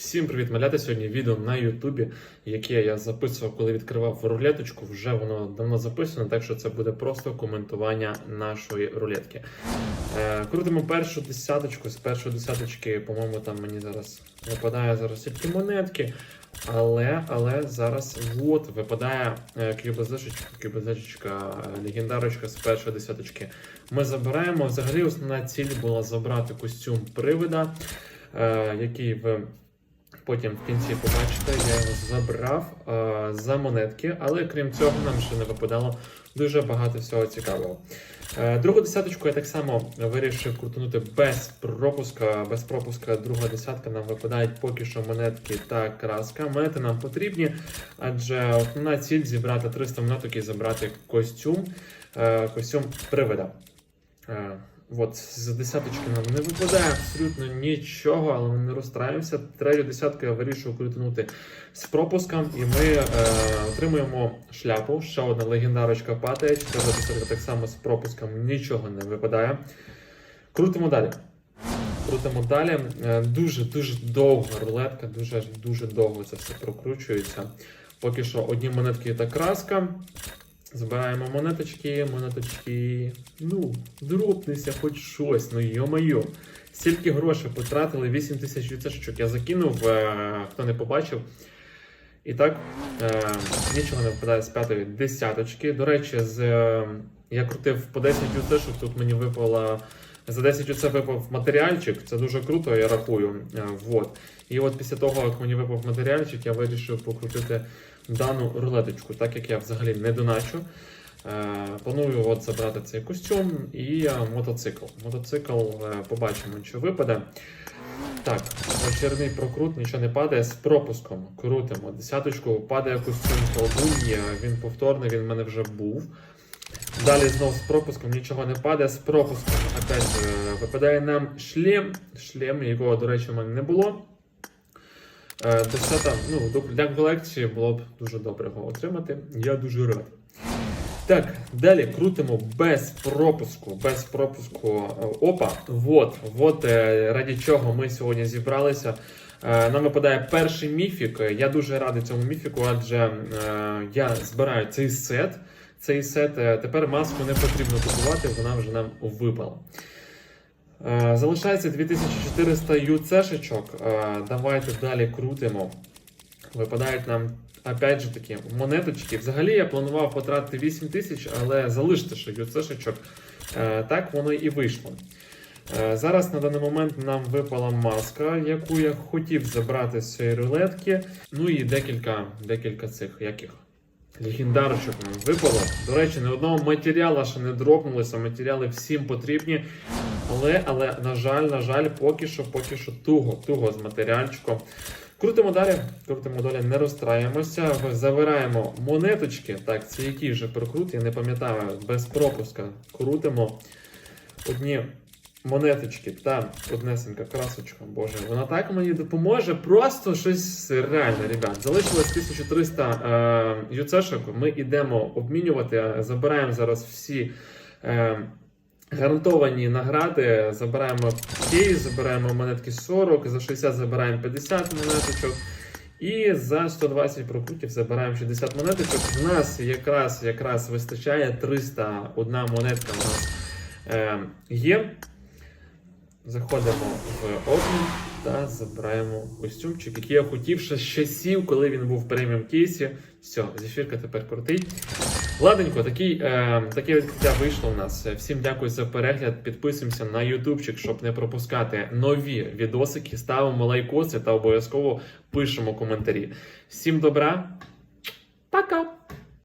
Всім привіт, малята! Сьогодні відео на Ютубі, яке я записував, коли відкривав рулеточку. Вже воно давно записано, так що це буде просто коментування нашої рулетки. Е, крутимо першу десяточку. З першої десяточки, по-моєму, там мені зараз випадає зараз тільки монетки. Але, але зараз от випадає е, кюбезешечка, е, легендарочка з першої десяточки. Ми забираємо. Взагалі, основна ціль була забрати костюм привида, е, який ви потім в кінці побачите. Я його забрав е, за монетки, але крім цього, нам ще не випадало дуже багато всього цікавого. Е, Другу десяточку я так само вирішив крутанути без пропуска. Без пропуска друга десятка нам випадають поки що монетки та краска. Монети нам потрібні, адже основна ціль зібрати 300 монеток і забрати костюм, е, костюм привида. Е, От, з десяточки нам не випадає абсолютно нічого, але ми не розстраємося. Третю десятку я вирішив крутанути з пропуском, і ми е, отримуємо шляпу. Ще одна легендарочка падає. Четверта десятка так само з пропуском нічого не випадає. Крутимо далі. Крутимо далі. Е, Дуже дуже довга рулетка, дуже дуже довго це все прокручується. Поки що одні монетки та краска. Збираємо монеточки, монеточки. Ну, дропнися хоч щось, ну йо-моє. Стільки грошей потратили, 8 тисяч відсочок я закинув, е, хто не побачив. І так, е, нічого не випадає з п'ятої десяточки. До речі, з, е, я крутив по 10 UC, тут мені випало. За 10 UC випав матеріальчик, це дуже круто, я рахую. Е, вот. І от після того, як мені випав матеріальчик, я вирішив покрутити дану рулеточку, так як я взагалі не доначу. Е, планую от забрати цей костюм і е, мотоцикл. Мотоцикл побачимо, що випаде. Так, очередний прокрут, нічого не падає з пропуском. Крутимо. Десяточку падає костюм колдун'я, він повторний, він в мене вже був. Далі знов з пропуском нічого не падає. З пропуском опять же, випадає нам шлем. Шлем, якого, до речі, в мене не було. Е, Десята, ну, для колекції було б дуже добре його отримати. Я дуже радий. Так, далі крутимо без пропуску. Без пропуску. Е, Опа, вот, вот е, раді чого ми сьогодні зібралися. Е, Нам випадає перший міфік. Я дуже радий цьому міфіку, адже е, я збираю цей сет. Цей сет е, тепер маску не потрібно купувати, вона вже нам випала. Е, Залишається 2400 юцешечок. Е, Давайте далі крутимо. Випадають нам опять же таки монеточки. Взагалі я планував потратити 8 тисяч, але залиште ще юцешечок. Так воно і вийшло. Зараз на даний момент нам випала маска, яку я хотів забрати з цієї рулетки. Ну і декілька, декілька цих яких. Легендарочок нам випало. До речі, ні одного матеріалу ще не дропнулося. Матеріали всім потрібні. Але, але, на жаль, на жаль, поки що, поки що туго, туго з матеріальчиком. Крутимо далі, крутимо далі, не розстраємося. Забираємо монеточки. Так, це який вже прокрут, я не пам'ятаю, без пропуска. Крутимо одні монеточки та однесенька красочка. Боже, вона так мені допоможе. Просто щось реальне, ребят. Залишилось 1300 е, юцешок. Ми йдемо обмінювати. е, Забираємо зараз всі. Е, Гарантовані награди забираємо кейс, забираємо монетки 40, за 60 забираємо 50 монеточок. І за 120 прокрутів забираємо 60 монеточок. У нас якраз якраз вистачає 300. Одна монетка у нас е, є. Заходимо в обмін та забираємо костюмчик, який я хотів ще з часів, коли він був в преміум кейсі. Все, зефірка тепер крутий. Ладенько, такий, е, таке відкриття вийшло у нас. Всім дякую за перегляд. Підписуємося на ютубчик, щоб не пропускати нові відосики. Ставимо лайкоси та обов'язково пишемо коментарі. Всім добра, пока!